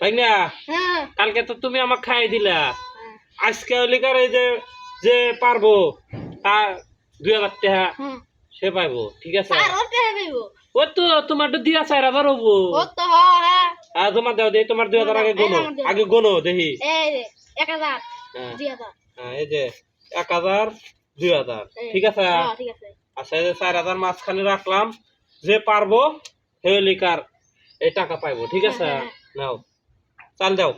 তাই না? হ্যাঁ। কালকে তো তুমি আমাকে খাই দিলা। হ্যাঁ। আজকে অলিকার এই যে যে পারব তা দুই হাজার টাকা সে পাইবো ঠিক আছে? ও তো তোমার দিয়া চার হাজার হব। হ্যাঁ তোমার দাও দেখি তোমার দুই হাজার আগে গোনো আগে গোনো দেখি এক হাজার হ্যাঁ। দুই এই যে এক হাজার দুই হাজার ঠিক আছে? আছে। আচ্ছা এই যে চার হাজার মাঝখানে রাখলাম যে পারব হে লিকার এই টাকা পাইবো ঠিক আছে? নাও। চাল দাও।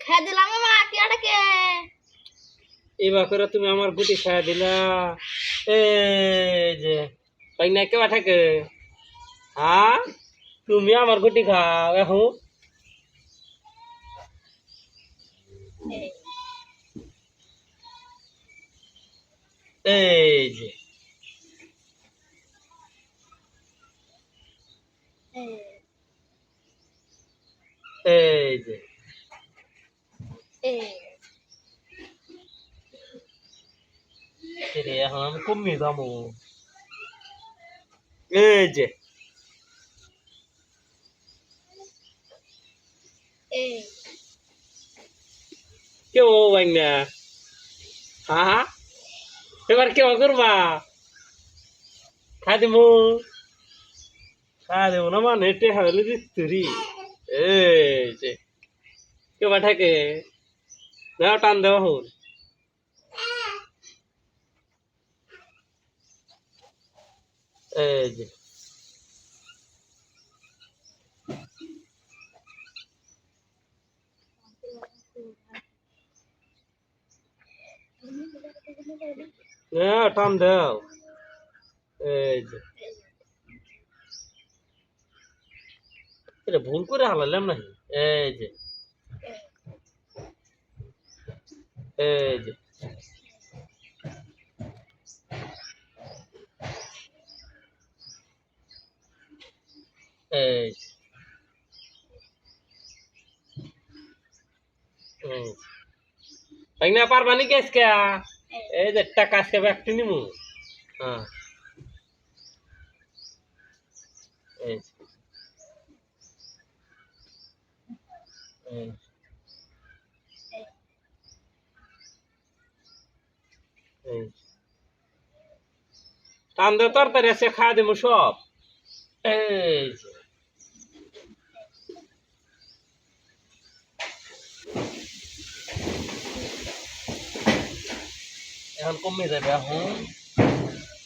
খেয়ে দিলাম মা টিয়াটাকে এবার করে তুমি আমার গুটি খাইয়া দিলা। এই যে পাইনা কেবা থাকে হ্যাঁ? তুমি আমার গুটি খাও এখন এই যে। এই যে। রে এখন আমি কমিয়ে দামো এই যে। কেউ বাইন হ্যাঁ এবার কেউ করবা। খাই দেবো খাই দেবো না মানে টেহা হলে দিস্তুরি এই যে থাকে দেওয়া টান দেওয়া হল। এই যে। হ্যাঁ টান দাও। এই যে। এটা ভুল করে হালালাম নাকি? এই যে। এই যে। এই। তাই না পারবা নাকি এই যে, টাকা আজকে নিমু? হ্যাঁ যে। এই যে। এই যে। টান দে তরকারি আছে খাওয়া দেবো সব। এখন কমে যাবে এখন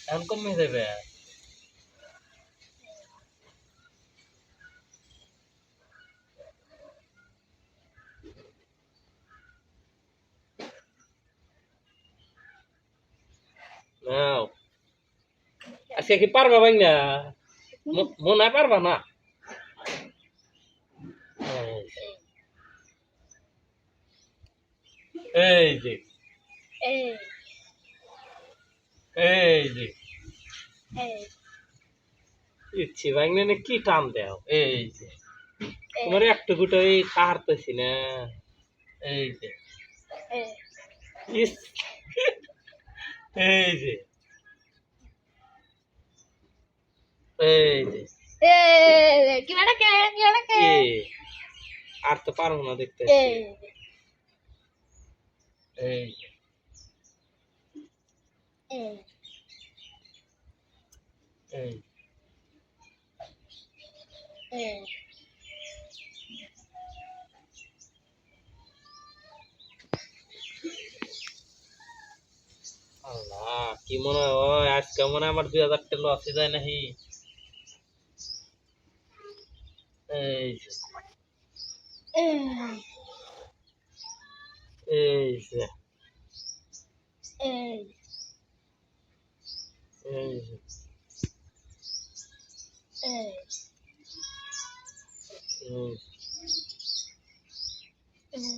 এখন কমে যাবে নাও। আজকে কি পারবা ভাই না মনে পারবা না? এই যে। এই। যে। ইচ্ছি ভাঙনে কি টান দেও? এই যে। তোমার একটু গুটো এই কাহারতেছি না। এই যে। ইস। এই যে। এই যে। কি বেটাকে কি এ, আর তো পারব না দেখতে এই কি মনে হয়? আজকে মনে আমার দুই হাজার টাকা লসে যায় নাকি? এই যে। এই এই এই যে। না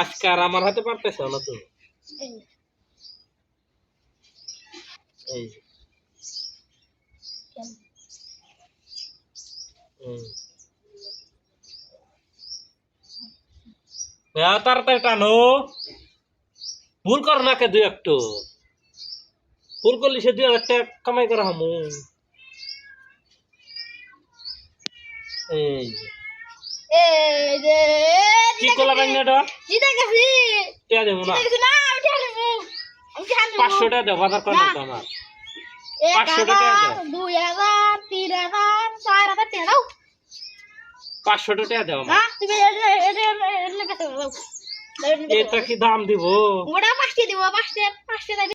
আজকে আর আমার হাতে পারতেছ না তুমি? তাড়াতাড়ি টানো। ভুল কর না কে দুই একটু। ভুল করলি সে দুই হাজার টাকা কামাই করা হামু। এই যে। এই কলা কি করলা বাইনাটা জিতে গেছি টিয়া দেবো না পাঁচশো টাকা দেবো বাজার কর আমার পাঁচশো টাকা দাও। দুই হাজার তিন হাজার চার হাজার টাকা দাও পাঁচশো টাকা দেবো হ্যাঁ এটা এটা এটা এটা কি দাম দিব ওটা পাঁচটি দিব পাঁচটা পাঁচটি